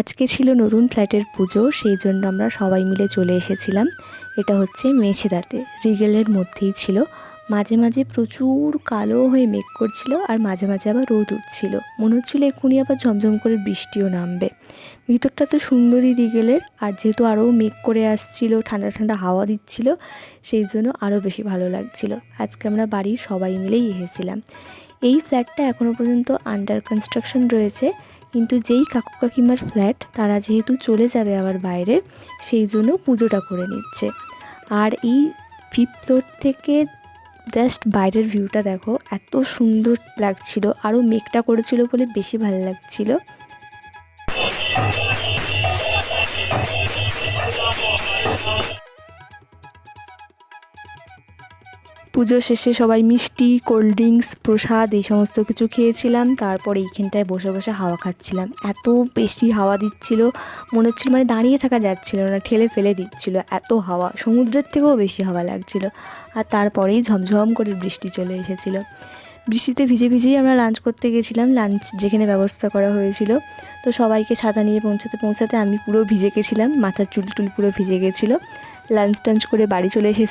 আজকে ছিল নতুন ফ্ল্যাটের পুজো, সেই জন্য আমরা সবাই মিলে চলে এসেছিলাম। এটা হচ্ছে মেছেদাতে রিগেলের মধ্যেই ছিল। মাঝে মাঝে প্রচুর কালো হয়ে মেঘ করছিল আর মাঝে মাঝে আবার রোদ উঠছিল। মনে হচ্ছিল এক্ষুনি আবার ঝমঝম করে বৃষ্টিও নামবে। ভিতরটা তো সুন্দরই রিগেলের, আর যেহেতু আরও মেঘ করে আসছিল, ঠান্ডা ঠান্ডা হাওয়া দিচ্ছিল, সেই জন্য আরও বেশি ভালো লাগছিল। আজকে আমরা বাড়ির সবাই মিলেই এসেছিলাম। এই ফ্ল্যাটটা এখনও পর্যন্ত আন্ডার কনস্ট্রাকশন রয়েছে। কিন্তু যেই কাকু কাকিমার ফ্ল্যাট, তারা যেহেতু চলে যাবে আবার বাইরে, সেই জন্য পুজোটা করে নিচ্ছে। আর এই ফিফথ ফ্লোর থেকে জাস্ট বাইরের ভিউটা দেখো, এত সুন্দর লাগছিল আরও মেঘটা করেছিল বলে বেশি ভালো লাগছিল। পুজো শেষে সবাই মিষ্টি, কোল্ড ড্রিঙ্কস, প্রসাদ এই সমস্ত কিছু খেয়েছিলাম। তারপর এইখানটায় বসে বসে হাওয়া খাচ্ছিলাম। এত বেশি হাওয়া দিচ্ছিল, মনে হচ্ছিল মানে দাঁড়িয়ে থাকা যাচ্ছিল না, ঠেলে ফেলে দিচ্ছিল এত হাওয়া। সমুদ্রের থেকেও বেশি হাওয়া লাগছিল। আর তারপরেই ঝমঝম করে বৃষ্টি চলে এসেছিল। বৃষ্টিতে ভিজে ভিজেই আমরা লাঞ্চ করতে গেছিলাম। লাঞ্চ যেখানে ব্যবস্থা করা হয়েছিল। তো সবাইকে ছাতা নিয়ে পৌঁছাতে পৌঁছাতে আমি পুরো ভিজে গেছিলাম। মাথার চুল টুল পুরো ভিজে গেছিল। লাঞ্চ টাঞ্চ করে বাড়ি চলে এসেছিলাম